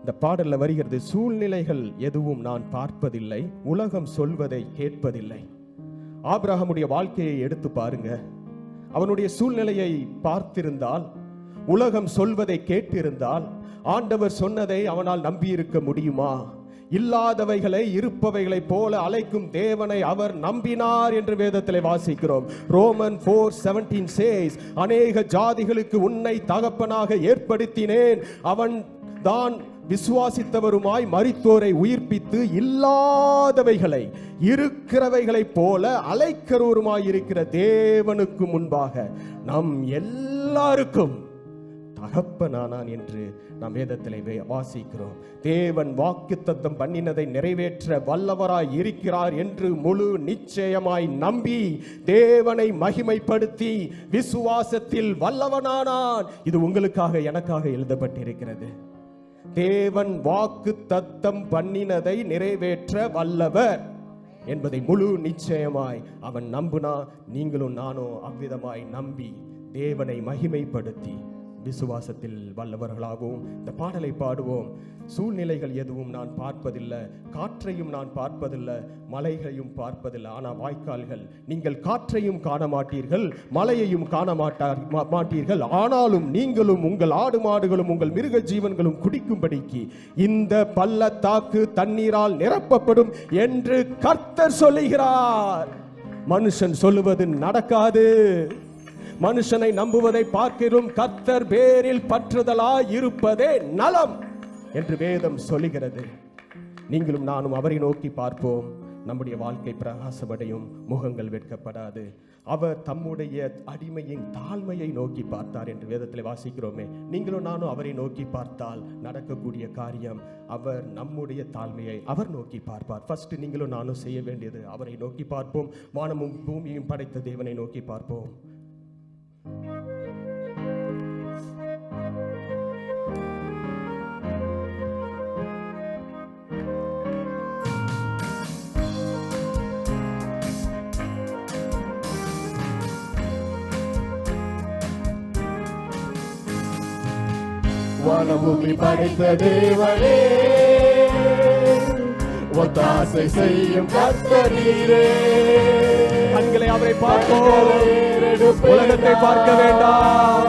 இந்த பாடலில் வருகிறது சூழ்நிலைகள் எதுவும் நான் பார்ப்பதில்லை உலகம் சொல்வதை கேட்பதில்லை. ஆபிரகாமுடைய வாழ்க்கையை எடுத்து பாருங்க. அவனுடைய சூழ்நிலையை பார்த்திருந்தால் உலகம் சொல்வதை கேட்டிருந்தால் ஆண்டவர் சொன்னதை அவனால் நம்பியிருக்க முடியுமா? இல்லாதவைகளை இருப்பவைகளைப் போல அழைக்கும் தேவனை அவர் நம்பினார் என்று வேதத்திலே வாசிக்கிறோம். ரோமன் ஃபோர் செவன்டீன் சேஸ் அநேக ஜாதிகளுக்கு உன்னை தகப்பனாக ஏற்படுத்தினேன். அவன் தான் விசுவாசித்தவருமாய் மறித்தோரை உயிர்ப்பித்து இல்லாதவைகளை இருக்கிறவைகளைப் போல அலைக்கருவருமாய் இருக்கிற தேவனுக்கு முன்பாக நம் எல்லாருக்கும் தகப்பனானான் என்று நாம் வேதத்திலே வாசிக்கிறோம். தேவன் வாக்குத்தத்தம் பண்ணினதை நிறைவேற்ற வல்லவராய் இருக்கிறார் என்று முழு நிச்சயமாய் நம்பி தேவனை மகிமைப்படுத்தி விசுவாசத்தில் வல்லவனானான். இது உங்களுக்காக எனக்காக எழுதப்பட்டிருக்கிறது. தேவன் வாக்கு தத்தம் பண்ணினதை நிறைவேற்ற வல்லவர் என்பதை முழு நிச்சயமாய் அவன் நம்புனா நீங்களும் நானும் அவ்விதமாய் நம்பி தேவனை மகிமைப்படுத்தி விசுவாசத்தில் வல்லவர்களாகவும் இந்த பாடலை பாடுவோம். சூழ்நிலைகள் எதுவும் நான் பார்ப்பதில்லை. காற்றையும் நான் பார்ப்பதில்லை. மலைகளையும் பார்ப்பதில்லை. ஆனால் வாய்க்கால்கள் நீங்கள் காற்றையும் காண மாட்டீர்கள் மலையையும் காண மாட்டார் மா- மாட்டீர்கள். ஆனாலும் நீங்களும் உங்கள் ஆடு மாடுகளும் உங்கள் மிருக ஜீவன்களும் குடிக்கும்படிக்கு இந்த பள்ளத்தாக்கு தண்ணீரால் நிரப்பப்படும் என்று கர்த்தர் சொல்லுகிறார். மனுஷன் சொல்லுவது நடக்காது. மனுஷனை நம்புவதை பார்க்கிறோம் கர்த்தர் பேரில் பற்றுதலாய் இருப்பதே நலம் என்று வேதம் சொல்லுகிறது. நீங்களும் நானும் அவரை நோக்கி பார்ப்போம். நம்முடைய வாழ்க்கை பிரகாசமடையும் முகங்கள் வெட்கப்படாது. அவர் தம்முடைய அடிமையின் தாழ்மையை நோக்கி பார்த்தார் என்று வேதத்தில் வாசிக்கிறோமே. நீங்களும் நானும் அவரை நோக்கி பார்த்தால் நடக்கக்கூடிய காரியம் அவர் நம்முடைய தாழ்மையை அவர் நோக்கி பார்ப்பார். ஃபர்ஸ்ட் நீங்களும் நானும் செய்ய வேண்டியது அவரை நோக்கி பார்ப்போம். வானமும் பூமியும் படைத்த தேவனை நோக்கி பார்ப்போம். வானபூமி படைத்த தேவனே. ஒத்தாசை செய்யும் கர்த்தரீரே. கண்களை அவரை பார்ப்போம் உலகத்தை பார்க்க வேண்டாம்.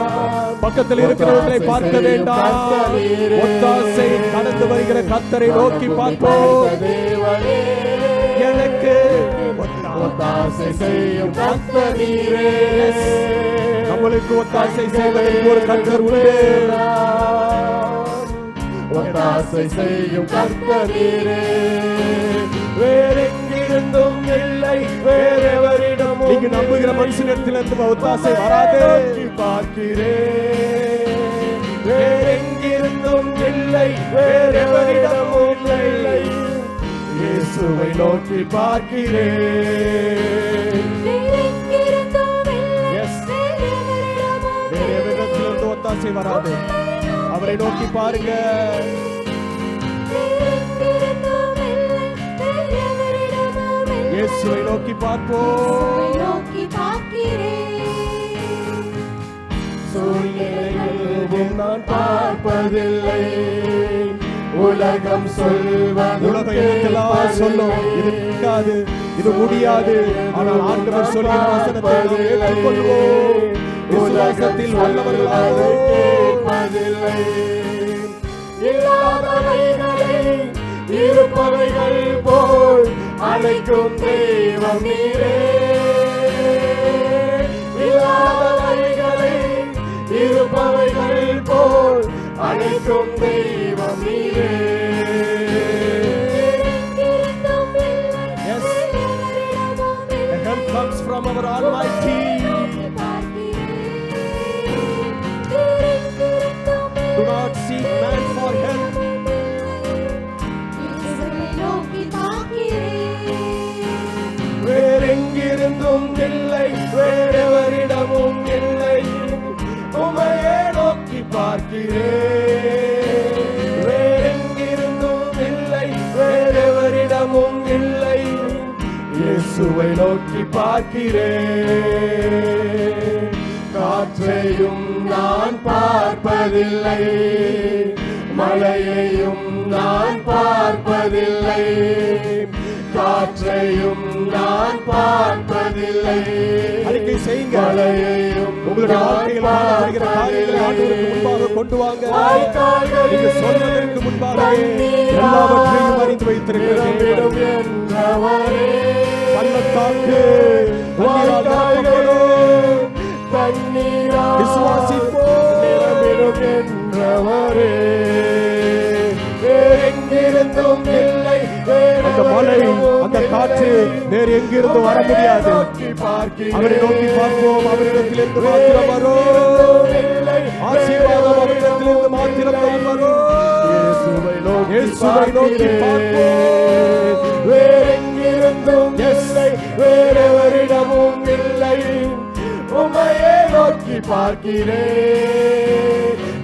பக்கத்தில் இருக்கிறவர்களை பார்க்க வேண்டாம். ஒத்தாசை கடந்து வருகிற கத்தரை நோக்கி பார்ப்போம். எனக்கு ஒத்தாசை செய்யும் கர்த்தரீரே. நம்மளுக்கு ஒத்தாசை செய்வதற்கு ஒரு கத்தர் உண்டு. ஒத்தாசை செய்யும் கர்த்தரீரே. வேறெங்கிருந்தும் இல்லை வேறெவரிடமும் நீங்க நம்புகிற மனுஷனிடத்திலிருந்து ஒத்தாசை வராது. நோக்கி பார்க்கிறேன் வேறெங்கிருந்தும் இல்லை வேறெவரிடமும் இல்லை. இயேசுவை நோக்கி விதத்திலிருந்து ஒத்தாசை வராது. அவரை நோக்கி பாருங்க. இயேசுவை நோக்கி பார்ப்போம் நோக்கி பார்க்கிறேன் நான் பார்ப்பதில்லை உலகம் சொல்வது உலகம் சொல்லும் இது முடியாது இது முடியாது ஆனால் ஆண்டவர் சொல்கிற வசனத்தை நாம் ஏற்றுக்கொள்வோம் விசுவாசத்தில் வல்லவர்களாக கேட்பதில்லை இல்லாதவைகளை அழைக்கும் தெய்வம் நீரே இல்லாதவைகளை இருப்பவைகள் போல் அழைக்கும் தெய்வம் நீரே Yes. The help comes from our Almighty. Do not seek இயேசுவை நோக்கி பார்க்கிறேன் காற்றையும் நான் பார்ப்பதில்லை மலையையும் நான் பார்ப்பதில்லை காற்றையும் நான் பார்ப்பதில்லை. செய்யுங்க. உங்களுடைய வாழ்க்கையில் காணப்படுகிற காரியங்களை ஆண்டவருக்கு முன்பாக கொண்டு வாங்க நீங்க சொல்வதற்கு முன்பாகவே எல்லாவற்றையும் அறிந்து வைத்திருக்கிற நிரம்பிடும் தேவன். என்றவரே பள்ளத்தாக்கு தண்ணீரால் அந்த மழை அந்த காற்று வேறு எங்கிருந்து வர முடியாது. அவரை நோக்கி பார்ப்போம் அவரிடத்திலிருந்து மாத்திரம் வரும். ஆசீர்வாதம் அவரிடத்திலிருந்து மாத்திரம் தான் வரும். இயேசுவை நோக்கி பார்ப்போம். வேறெங்கிருந்தும் இல்லை வேறெவரிடமும் இல்லை உமையே நோக்கி பார்க்கிறேன்.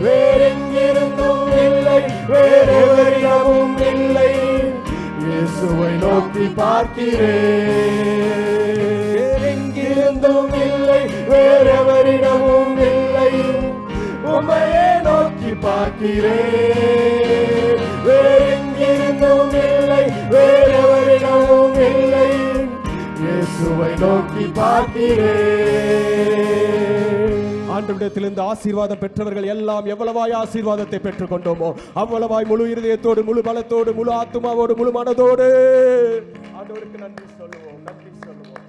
வேறெங்கிருந்தும் இல்லை வேறெவரிடமும் இல்லை. இயேசுவை நோக்கி பார்க்கிறேன். எங்கிருந்தும் இல்லை வேறெவரிடமும் இல்லை. உமையே நோக்கி பார்க்கிறேன். வேறெங்கிருந்தும் இல்லை வேறெவரிடமும் இல்லை. இயேசுவை நோக்கி பார்க்கிறேன். ஆண்டவிடத்திலிருந்து ஆசீர்வாதம் பெற்றவர்கள் எல்லாம் எவ்வளவாய் ஆசீர்வாதத்தை பெற்றுக் கொண்டோமோ அவ்வளவாய் முழு இருதயத்தோடு முழு பலத்தோடு முழு ஆத்மாவோடு முழு மனதோடு. ஆண்டவருக்கு நன்றி சொல்லுவோம் நன்றி சொல்லுவோம்.